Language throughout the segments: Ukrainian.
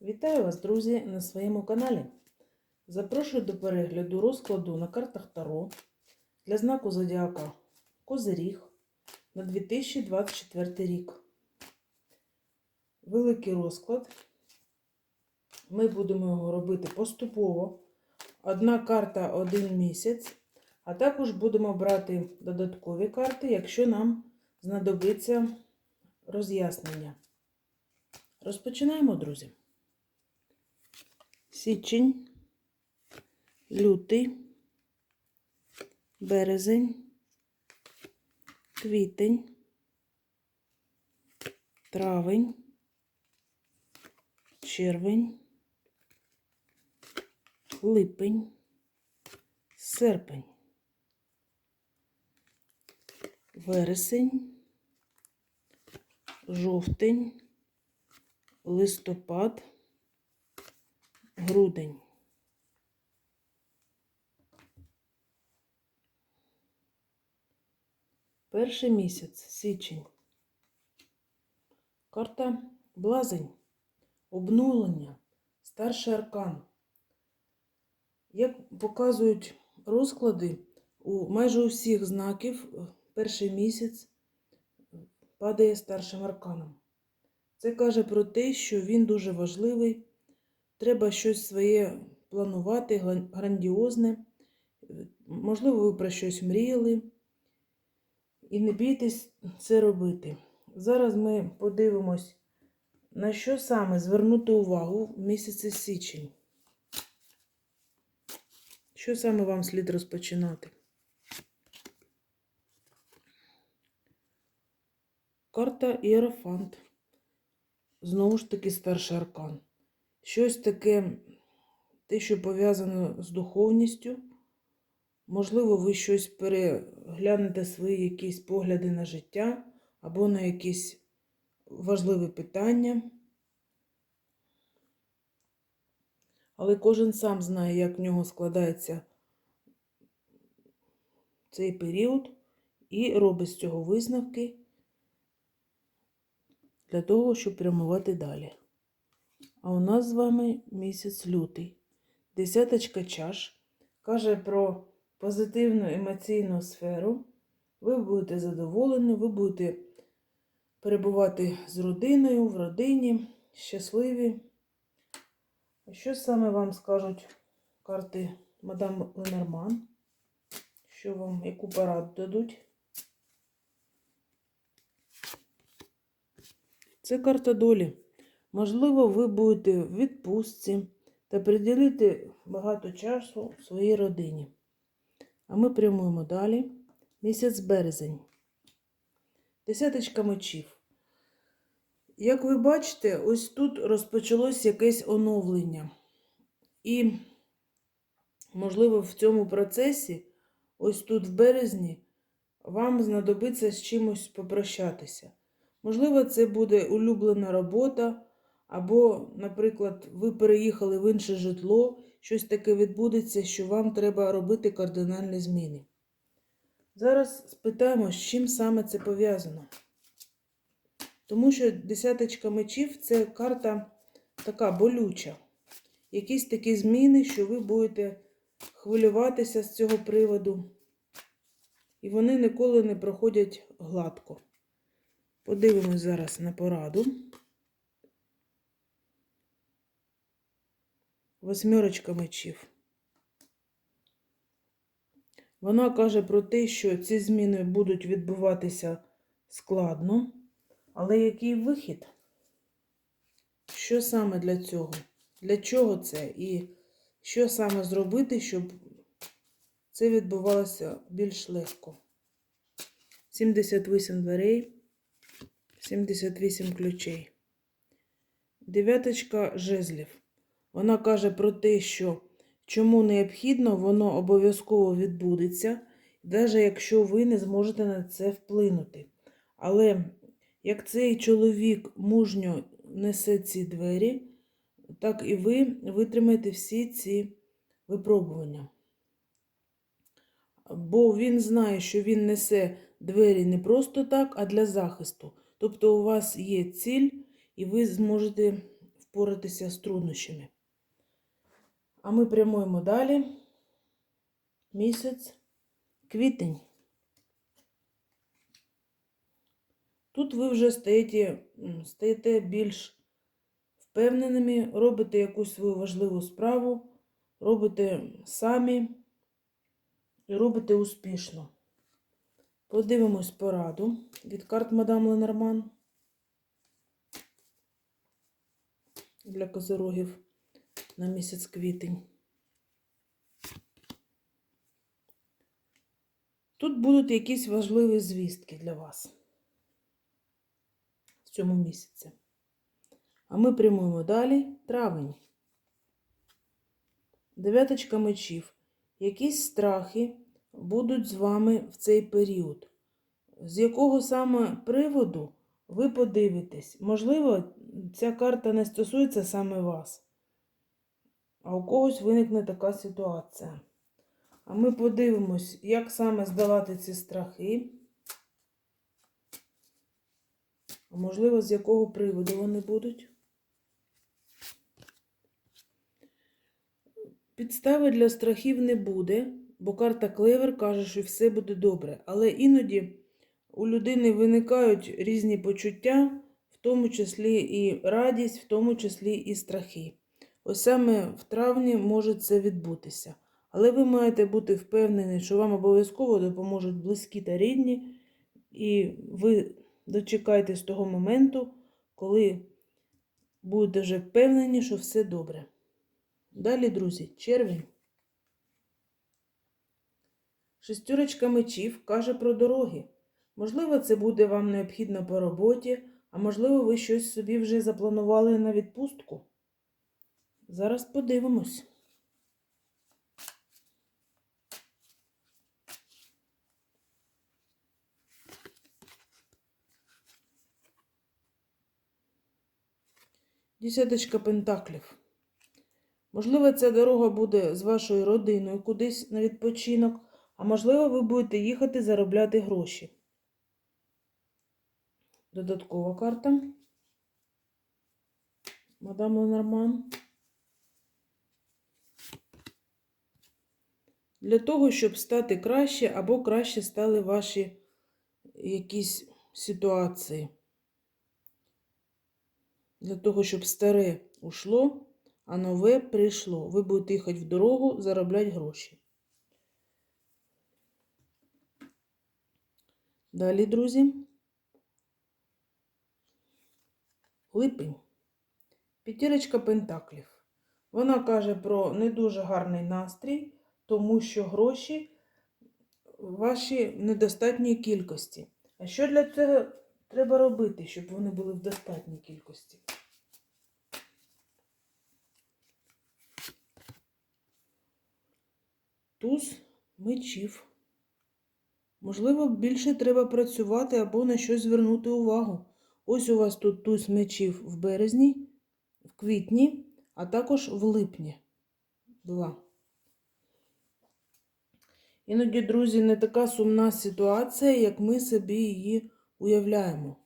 Вітаю вас, друзі, на своєму каналі. Запрошую до перегляду розкладу на картах Таро для знаку Зодіака Козиріг на 2024 рік. Великий розклад. Ми будемо його робити поступово. Одна карта один місяць, а також будемо брати додаткові карти, якщо нам знадобиться роз'яснення. Розпочинаємо, друзі. Січень, лютий, березень, квітень, травень, червень, липень, серпень, вересень, жовтень, листопад, грудень. Перший місяць, січень. Карта Блазень, обнулення, старший аркан. Як показують розклади, у майже усіх знаків е, перший місяць падає старшим арканом. Це каже про те, що він дуже важливий, треба щось своє планувати, грандіозне. Можливо, ви про щось мріяли. І не бійтесь це робити. Зараз ми подивимось, на що саме звернути увагу в місяці січень. Що саме вам слід розпочинати? Карта Іерофант. Знову ж таки старший аркан. Щось таке, те, що пов'язано з духовністю. Можливо, ви щось переглянете свої якісь погляди на життя або на якісь важливі питання. Але кожен сам знає, як в нього складається цей період, і робить з цього висновки для того, щоб прямувати далі. А у нас з вами місяць лютий. Десяточка чаш каже про позитивну емоційну сферу. Ви будете задоволені, ви будете перебувати з родиною, в родині, щасливі. Що саме вам скажуть карти мадам Ленорман? Що вам, яку пораду дадуть? Це карта долі. Можливо, ви будете в відпустці та приділити багато часу своїй родині. А ми прямуємо далі. Місяць березень. Десяточка мечів. Як ви бачите, ось тут розпочалось якесь оновлення. І, можливо, в цьому процесі, ось тут в березні, вам знадобиться з чимось попрощатися. Можливо, це буде улюблена робота, або, наприклад, ви переїхали в інше житло, щось таке відбудеться, що вам треба робити кардинальні зміни. Зараз спитаємо, з чим саме це пов'язано. Тому що десяточка мечів це карта така болюча. Якісь такі зміни, що ви будете хвилюватися з цього приводу. І вони ніколи не проходять гладко. Подивимось зараз на пораду. Восьмерочка мечів. Вона каже про те, що ці зміни будуть відбуватися складно, але який вихід? Що саме для цього? Для чого це? І що саме зробити, щоб це відбувалося більш легко? 78 дверей, 78 ключей. Дев'яточка жезлів. Вона каже про те, що чому необхідно, воно обов'язково відбудеться, навіть якщо ви не зможете на це вплинути. Але як цей чоловік мужньо несе ці двері, так і ви витримаєте всі ці випробування. Бо він знає, що він несе двері не просто так, а для захисту. Тобто у вас є ціль, і ви зможете впоратися з труднощами. А ми прямуємо далі. Місяць, квітень. Тут ви вже стаєте, стаєте більш впевненими, робите якусь свою важливу справу, робите самі і робите успішно. Подивимось пораду від карт Мадам Ленорман для козорогів на місяць квітень. Тут будуть якісь важливі звістки для вас в цьому місяці. А ми прямуємо далі травень. Дев'яточка мечів. Якісь страхи будуть з вами в цей період. З якого саме приводу ви подивитесь? Можливо, ця карта не стосується саме вас, а у когось виникне така ситуація. А ми подивимось, як саме здолати ці страхи. А можливо, з якого приводу вони будуть. Підстави для страхів не буде, бо карта Клевер каже, що все буде добре. Але іноді у людини виникають різні почуття, в тому числі і радість, в тому числі і страхи. Ось саме в травні може це відбутися. Але ви маєте бути впевнені, що вам обов'язково допоможуть близькі та рідні, і ви дочекаєтесь того моменту, коли будете вже впевнені, що все добре. Далі, друзі, червень. Шестерочка мечів каже про дороги. Можливо, це буде вам необхідно по роботі, а можливо, ви щось собі вже запланували на відпустку. Зараз подивимось. Десяточка пентаклів. Можливо, ця дорога буде з вашою родиною кудись на відпочинок, а можливо, ви будете їхати заробляти гроші. Додаткова карта. Мадам Ленорман. Для того, щоб стати краще або краще стали ваші якісь ситуації. Для того, щоб старе ушло, а нове прийшло. Ви будете їхати в дорогу, заробляти гроші. Далі, друзі. Липень. П'ятірочка пентаклів. Вона каже про не дуже гарний настрій, тому що гроші ваші в недостатній кількості. А що для цього треба робити, щоб вони були в достатній кількості? Туз мечів. Можливо, більше треба працювати або на щось звернути увагу. Ось у вас тут туз мечів в березні, в квітні, а також в липні. Два. Іноді, друзі, не така сумна ситуація, як ми собі її уявляємо.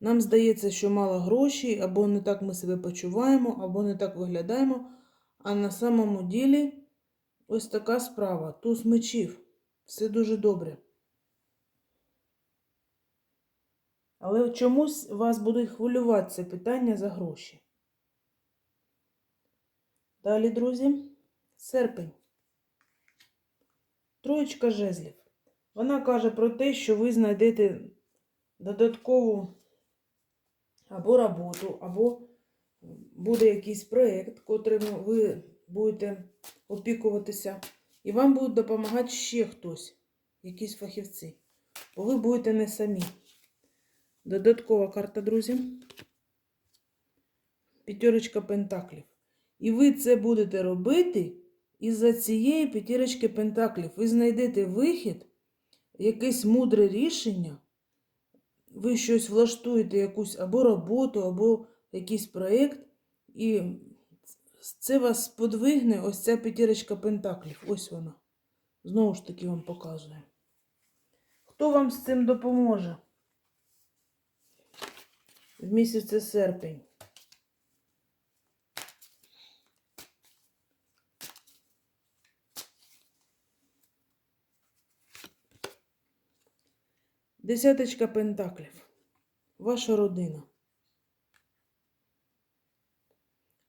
Нам здається, що мало грошей, або не так ми себе почуваємо, або не так виглядаємо. А на самому ділі ось така справа. Туз мечів. Все дуже добре. Але чомусь вас будуть хвилювати це питання за гроші. Далі, друзі, серпень. Троєчка жезлів. Вона каже про те, що ви знайдете додаткову або роботу, або буде якийсь проєкт, котрим ви будете опікуватися, і вам будуть допомагати ще хтось, якісь фахівці. Бо ви будете не самі. Додаткова карта, друзі. П'ятерочка пентаклів. І ви це будете робити із-за цієї п'ятірочки пентаклів. Ви знайдете вихід, якесь мудре рішення. Ви щось влаштуєте, якусь або роботу, або якийсь проєкт, і це вас сподвигне ось ця п'ятірочка пентаклів. Ось вона. Знову ж таки вам показує. Хто вам з цим допоможе? В місяці серпень. Десяточка пентаклів. Ваша родина.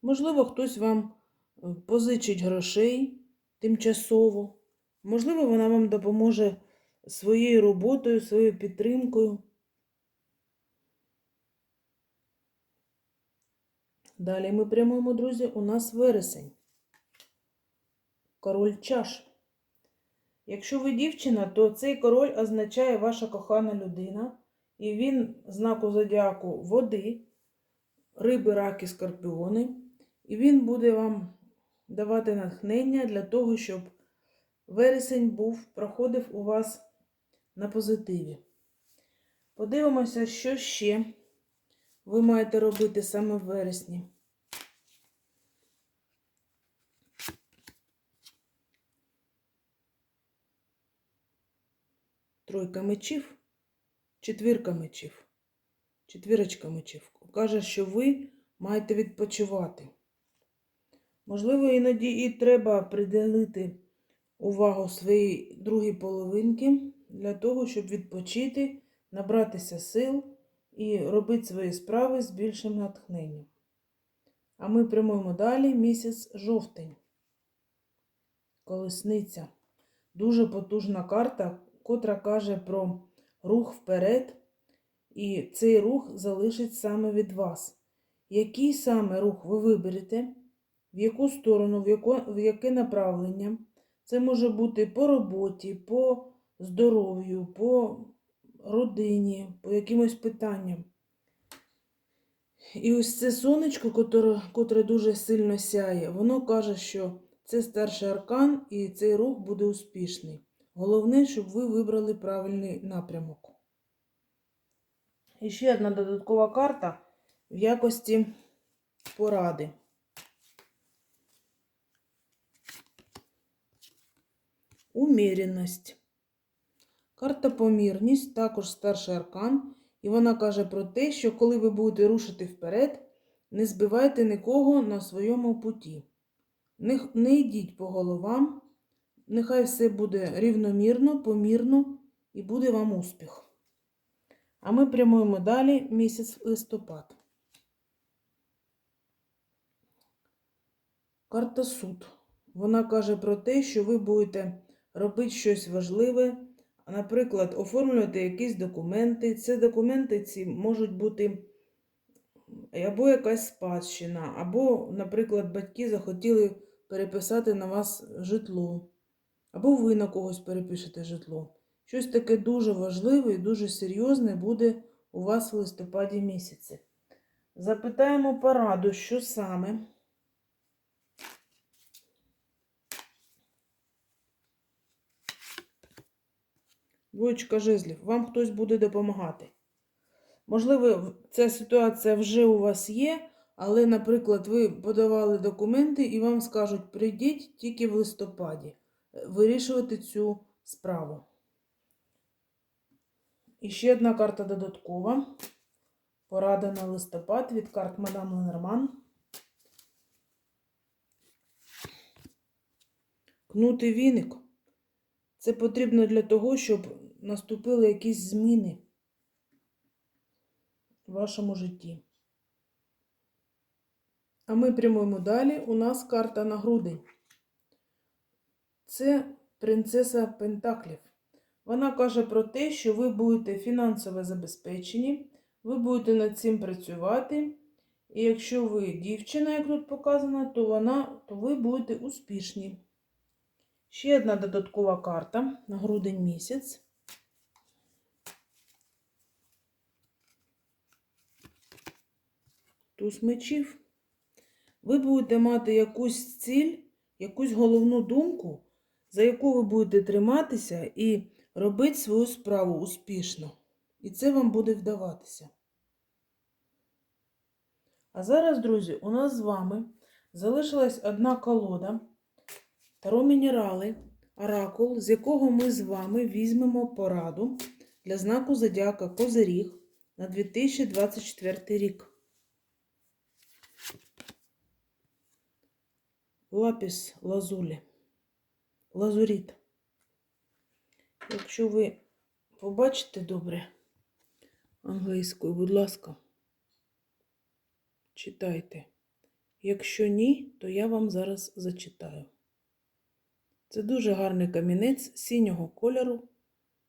Можливо, хтось вам е, позичить грошей тимчасово. Можливо, вона вам допоможе своєю роботою, своєю підтримкою. Далі ми прямуємо, друзі, у нас вересень. Король чаш. Якщо ви дівчина, то цей король означає ваша кохана людина, і він знаку зодіаку води, риби, раки, скорпіони. І він буде вам давати натхнення для того, щоб вересень був, проходив у вас на позитиві. Подивимося, що ще ви маєте робити саме в вересні. Тройка мечів, четвірка мечів, четвірочка мечів. Каже, що ви маєте відпочивати. Можливо, іноді і треба приділити увагу своїй другій половинки для того, щоб відпочити, набратися сил і робити свої справи з більшим натхненням. А ми прямуємо далі місяць жовтень. Колесниця. Дуже потужна карта, котра каже про рух вперед, і цей рух залишить саме від вас. Який саме рух ви виберете, в яку сторону, в, яко, в яке направлення. Це може бути по роботі, по здоров'ю, по родині, по якимось питанням. І ось це сонечко, котре, котре дуже сильно сяє, воно каже, що це старший аркан і цей рух буде успішний. Головне, щоб ви вибрали правильний напрямок. І ще одна додаткова карта в якості поради. Уміряність. Карта помірність, також старший аркан, і вона каже про те, що коли ви будете рушити вперед, не збивайте нікого на своєму путі. Не йдіть по головам, нехай все буде рівномірно, помірно і буде вам успіх. А ми прямуємо далі місяць листопад. Карта суд. Вона каже про те, що ви будете робити щось важливе, наприклад, оформлювати якісь документи. Ці документи ці можуть бути або якась спадщина, або, наприклад, батьки захотіли переписати на вас житло, або ви на когось перепишете житло. Щось таке дуже важливе і дуже серйозне буде у вас в листопаді місяці. Запитаємо пораду, що саме. Двоєчка жезлів, вам хтось буде допомагати. Можливо, ця ситуація вже у вас є, але, наприклад, ви подавали документи і вам скажуть, прийдіть тільки в листопаді вирішувати цю справу. І ще одна карта додаткова. Порада на листопад від карт Мадам Ленорман. Кнутий віник. Це потрібно для того, щоб наступили якісь зміни в вашому житті. А ми прямуємо далі. У нас карта на грудень. Це принцеса Пентаклів. Вона каже про те, що ви будете фінансово забезпечені, ви будете над цим працювати. І якщо ви дівчина, як тут показано, то, вона, то ви будете успішні. Ще одна додаткова карта на грудень місяць. Туз мечів. Ви будете мати якусь ціль, якусь головну думку, за яку ви будете триматися і робити свою справу успішно. І це вам буде вдаватися. А зараз, друзі, у нас з вами залишилась одна колода Таро мінерали, оракул, з якого ми з вами візьмемо пораду для знаку Зодіака Козиріг на 2024 рік. Лапіс лазулі. Лазуріт. Якщо ви побачите добре англійською, будь ласка, читайте. Якщо ні, то я вам зараз зачитаю. Це дуже гарний камінець синього кольору,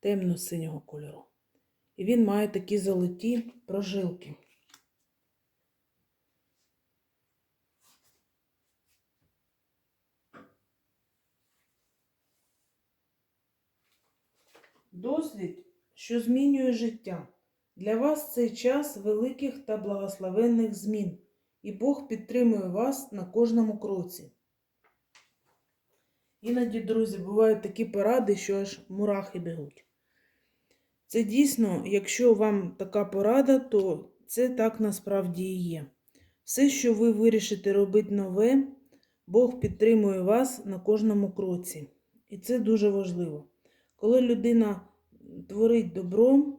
темно-синього кольору. І він має такі золоті прожилки. Досвід, що змінює життя. Для вас цей час великих та благословенних змін, і Бог підтримує вас на кожному кроці. Іноді, друзі, бувають такі поради, що аж мурахи бігуть. Це дійсно, якщо вам така порада, то це так насправді і є. Все, що ви вирішите робити нове, Бог підтримує вас на кожному кроці. І це дуже важливо. Коли людина творить добро,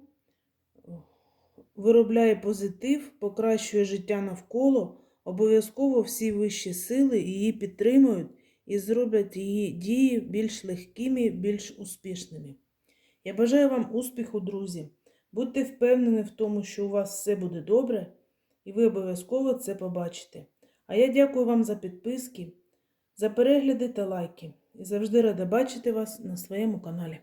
виробляє позитив, покращує життя навколо, обов'язково всі вищі сили її підтримують і зроблять її дії більш легкими, більш успішними. Я бажаю вам успіху, друзі. Будьте впевнені в тому, що у вас все буде добре, і ви обов'язково це побачите. А я дякую вам за підписки, за перегляди та лайки. І завжди рада бачити вас на своєму каналі.